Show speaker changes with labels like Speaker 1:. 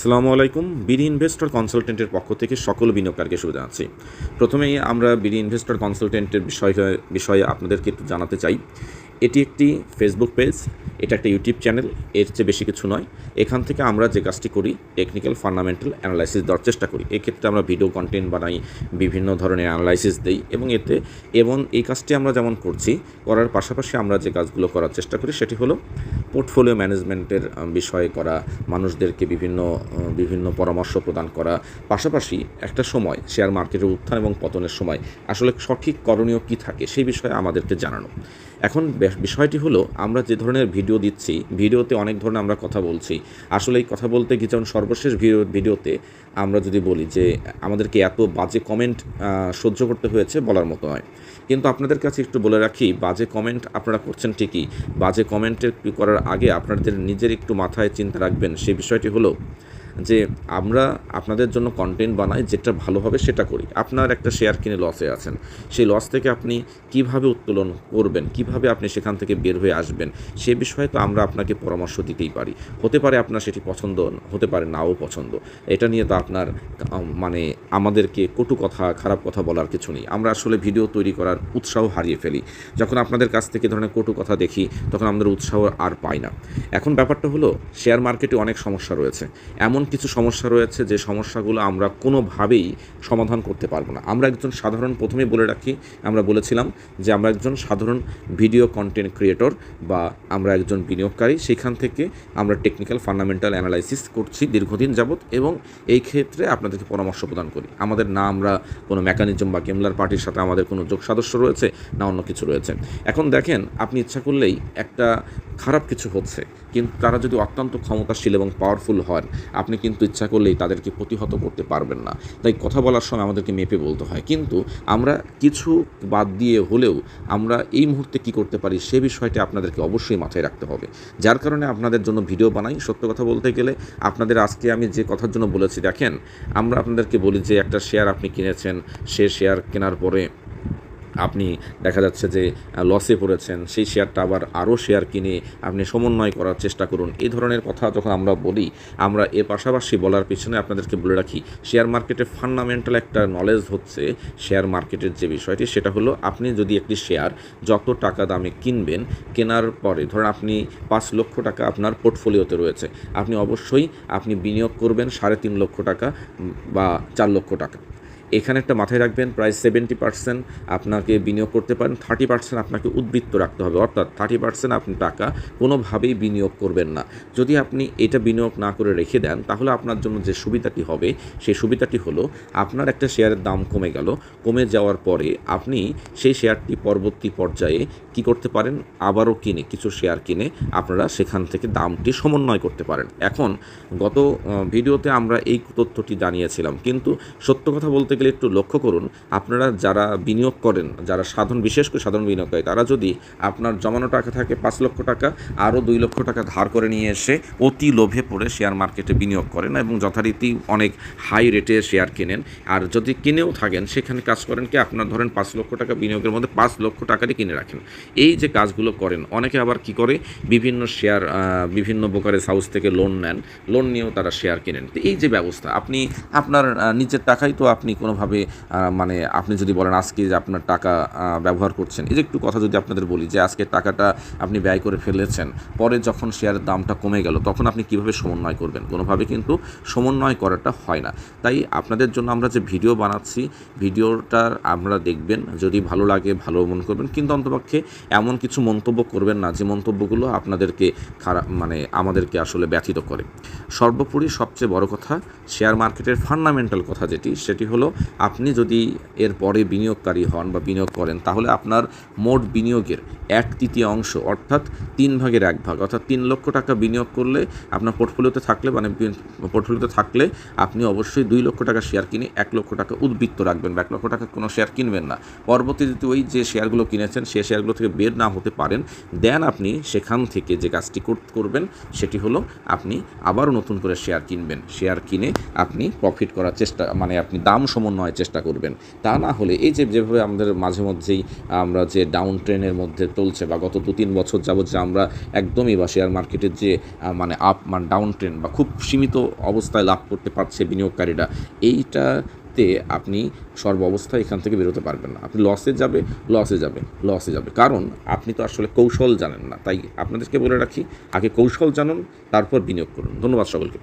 Speaker 1: আসসালামু আলাইকুম। BD investor কনসালটেন্টের পক্ষ থেকে সকল বিনিয়োগকারীকে শুভেচ্ছা আছি প্রথমেই আমরা বিডি ইনভেস্টর কনসালটেন্টের বিষয় বিষয়ে আপনাদেরকে একটু জানাতে চাই। এটি একটি ফেসবুক পেজ এটা একটা ইউটিউব চ্যানেল এর চেয়ে বেশি কিছু নয়। এখান থেকে আমরা যে কাজটি করি টেকনিক্যাল ফান্ডামেন্টাল অ্যানালাইসিস দেওয়ার চেষ্টা করি। এক্ষেত্রে আমরা ভিডিও কন্টেন্ট বানাই, বিভিন্ন ধরনের অ্যানালাইসিস দেই এবং এতে এবং এই কাজটি আমরা যেমন করছি, করার পাশাপাশি আমরা যে কাজগুলো করার চেষ্টা করি, সেটি হলো পোর্টফোলিও ম্যানেজমেন্টের বিষয়ে করা, মানুষদেরকে বিভিন্ন বিভিন্ন পরামর্শ প্রদান করা। পাশাপাশি একটা সময়, শেয়ার মার্কেটের উত্থান এবং পতনের সময় আসলে সঠিক করণীয় কী থাকে সেই বিষয়ে আমাদেরকে জানানো। এখন বিষয়টি হলো, আমরা যে ধরনের ভিডিও দিচ্ছি, ভিডিওতে অনেক ধরনের আমরা কথা বলছি। আসলে এই কথা বলতে গিয়ে যেমন সর্বশেষ ভিডিও ভিডিওতে আমরা যদি বলি যে, আমাদেরকে এত বাজে কমেন্ট সহ্য করতে হয়েছে বলার মতো নয়। কিন্তু আপনাদের কাছে একটু বলে রাখি, বাজে কমেন্ট আপনারা করছেন ঠিকই। বাজে কমেন্টের করার আগে আপনাদের নিজের একটু মাথায় চিন্তা রাখবেন। সেই বিষয়টি হলো যে আমরা আপনাদের জন্য কন্টেন্ট বানাই, যেটা ভালো হবে সেটা করি। আপনার একটা শেয়ার কিনে লসে আছেন। সেই লস থেকে আপনি কীভাবে উত্তোলন করবেন? কীভাবে আপনি সেখান থেকে বের হয়ে আসবেন? সে বিষয়ে তো আমরা আপনাকে পরামর্শ দিতেই পারি। হতে পারে আপনার সেটি পছন্দ, হতে পারে নাও পছন্দ। এটা নিয়ে তো আপনার মানে আমাদেরকে কটু কথা, খারাপ কথা বলার কিছু নেই। আমরা আসলে ভিডিও তৈরি করার উৎসাহ হারিয়ে ফেলি। যখন আপনাদের কাছ থেকে ধরনের কটু কথা দেখি, তখন আমাদের উৎসাহ আর পাই না। এখন ব্যাপারটা হলো শেয়ার মার্কেটে অনেক সমস্যা রয়েছে। এমন কিছু সমস্যা রয়েছে যে সমস্যাগুলো আমরা কোনোভাবেই সমাধান করতে পারব না। আমরা একজন সাধারণ, প্রথমে বলে রাখি, আমরা বলেছিলাম যে আমরা একজন সাধারণ ভিডিও কন্টেন্ট ক্রিয়েটর বা আমরা একজন বিনিয়োগকারী। সেখান থেকে আমরা টেকনিক্যাল ফান্ডামেন্টাল অ্যানালাইসিস করছি দীর্ঘদিন যাবৎ এবং এই ক্ষেত্রে আপনাদেরকে পরামর্শ প্রদান করি। আমাদের না আমরা কোনো মেকানিজম বা কেমলার পার্টির সাথে আমাদের কোনো যোগ সদস্য রয়েছে, না অন্য কিছু রয়েছে। এখন দেখেন, আপনি ইচ্ছা করলেই একটা খারাপ কিছু হচ্ছে, কিন্তু তারা যদি অত্যন্ত ক্ষমতাশীল এবং পাওয়ারফুল হন, আপনি কিন্তু ইচ্ছা করলেই তাদেরকে প্রতিহত করতে পারবেন না। তাই কথা বলার সময় আমাদেরকে মেপে বলতে হয়। কিন্তু আমরা কিছু বাদ দিয়ে হলেও আমরা এই মুহূর্তে কি করতে পারি, সে বিষয়টি আপনাদেরকে অবশ্যই মাথায় রাখতে হবে। যার কারণে আপনাদের জন্য ভিডিও বানাই সত্য কথা বলতে গেলে। আপনাদের আজকে আমি যে কথার জন্য বলেছি, দেখেন, আমরা আপনাদেরকে বলি যে একটা শেয়ার আপনি কিনেছেন সে শেয়ার কেনার পরে আপনি দেখা যাচ্ছে যে লসে পড়েছেন, সেই শেয়ারটা আবার আরও শেয়ার কিনে আপনি সমন্বয় করার চেষ্টা করুন। এই ধরনের কথা যখন আমরা বলি, আমরা এর পাশাপাশি বলার পিছনে আপনাদেরকে বলে রাখি শেয়ার মার্কেটে ফান্ডামেন্টাল একটা নলেজ হচ্ছে শেয়ার মার্কেটের যে বিষয়টি, সেটা হলো আপনি যদি একটি শেয়ার যত টাকা দামে কিনবেন, কেনার পরে ধরুন আপনি পাঁচ লক্ষ টাকা আপনার পোর্টফোলিওতে রয়েছে, আপনি অবশ্যই আপনি বিনিয়োগ করবেন সাড়ে তিন লক্ষ টাকা বা চার লক্ষ টাকা। এখানে একটা মাথায় রাখবেন, প্রায় সেভেন্টি পার্সেন্ট আপনাকে বিনিয়োগ করতে পারেন থার্টি পার্সেন্ট আপনাকে উদ্বৃত্ত রাখতে হবে। অর্থাৎ থার্টি পার্সেন্ট আপনি টাকা কোনোভাবেই বিনিয়োগ করবেন না। যদি আপনি এটা বিনিয়োগ না করে রেখে দেন, তাহলে আপনার জন্য যে সুবিধাটি হবে, সেই সুবিধাটি হলো আপনার একটা শেয়ারের দাম কমে গেল। কমে যাওয়ার পরে আপনি সেই শেয়ারটি পরবর্তী পর্যায়ে কি করতে পারেন? আবারও কিনে, কিছু শেয়ার কিনে আপনারা সেখান থেকে দামটি সমন্বয় করতে পারেন। এখন গত ভিডিওতে আমরা এই তথ্যটি জানিয়েছিলাম। কিন্তু সত্য কথা বলতে গেলে একটু লক্ষ্য করুন, আপনারা যারা বিনিয়োগ করেন, যারা সাধারণ বিশেষ করে সাধারণ বিনিয়োগকারী, তারা যদি আপনার জমানো টাকা থাকে পাঁচ লক্ষ টাকা, আরও দুই লক্ষ টাকা ধার করে নিয়ে এসে অতি লোভে পড়ে শেয়ার মার্কেটে বিনিয়োগ করেন এবং যথারীতি অনেক হাই রেটে শেয়ার কেনেন। আর যদি কিনেও থাকেন, সেখানে কাজ করেন কি, আপনার ধরেন পাঁচ লক্ষ টাকা বিনিয়োগের মধ্যে পাঁচ লক্ষ টাকারই কিনে রাখেন। এই যে কাজগুলো করেন, অনেকে আবার কি করে, বিভিন্ন শেয়ার বিভিন্ন ব্রোকারেজ হাউস থেকে লোন নেন লোন নিয়েও তারা শেয়ার কেনেন। তো এই যে ব্যবস্থা, আপনি আপনার নিজের টাকাই তো আপনি কোনোভাবে মানে আপনি যদি বলেন আজকে যে আপনার টাকা ব্যবহার করছেন, এই যে একটু কথা যদি আপনাদের বলি যে আজকে টাকাটা আপনি ব্যয় করে ফেলেছেন, পরে যখন শেয়ারের দামটা কমে গেল, তখন আপনি কীভাবে সমন্বয় করবেন? কোনোভাবে কিন্তু সমন্বয় করাটা হয় না। তাই আপনাদের জন্য আমরা যে ভিডিও বানাচ্ছি, ভিডিওটা আমরা দেখবেন, যদি ভালো লাগে ভালো মনে করবেন, কিন্তু অন্তপক্ষে এমন কিছু মন্তব্য করবেন না, যে মন্তব্যগুলো আপনাদেরকে খারাপ মানে আমাদেরকে আসলে ব্যথিত করে। সর্বোপরি সবচেয়ে বড় কথা, শেয়ার মার্কেটের ফান্ডামেন্টাল কথা যেটি, সেটি হলো আপনি যদি এর পরে বিনিয়োগকারী হন বা বিনিয়োগ করেন, তাহলে আপনার মোট বিনিয়োগের এক তৃতীয় অংশ, অর্থাৎ তিন ভাগের এক ভাগ, অর্থাৎ তিন লক্ষ টাকা বিনিয়োগ করলে আপনার পোর্টফোলিওতে থাকলে মানে পোর্টফোলিওতে থাকলে আপনি অবশ্যই দুই লক্ষ টাকা শেয়ার কিনে এক লক্ষ টাকা উদ্বৃত্ত রাখবেন বা এক লক্ষ টাকা কোনো শেয়ার কিনবেন না। পরবর্তীতে ওই যে শেয়ারগুলো কিনেছেন সেই শেয়ারগুলো থেকে বের না হতে পারেন দেন আপনি সেখান থেকে যে কাজটি কর- করবেন, সেটি হলো আপনি আবারও নতুন করে শেয়ার কিনবেন। শেয়ার কিনে আপনি প্রফিট করার চেষ্টা মানে আপনি দাম সম সমন্বয়ের চেষ্টা করবেন। তা না হলে এই যে যেভাবে আমাদের মাঝে মধ্যেই আমরা যে ডাউন ট্রেনের মধ্যে চলছে বা গত দু তিন বছর যাবৎ যে আমরা একদমই বা শেয়ার মার্কেটের যে মানে আপ মানে ডাউন ট্রেন বা খুব সীমিত অবস্থায় লাভ করতে পারছে বিনিয়োগকারীরা, এইটাতে আপনি সর্ব অবস্থায় এখান থেকে বেরোতে পারবেন না। আপনি লসে যাবে লসে যাবে লসে যাবে। কারণ আপনি তো আসলে কৌশল জানেন না। তাই আপনাদেরকে বলে রাখি, আগে কৌশল জানুন, তারপর বিনিয়োগ করুন। ধন্যবাদ সকলকে।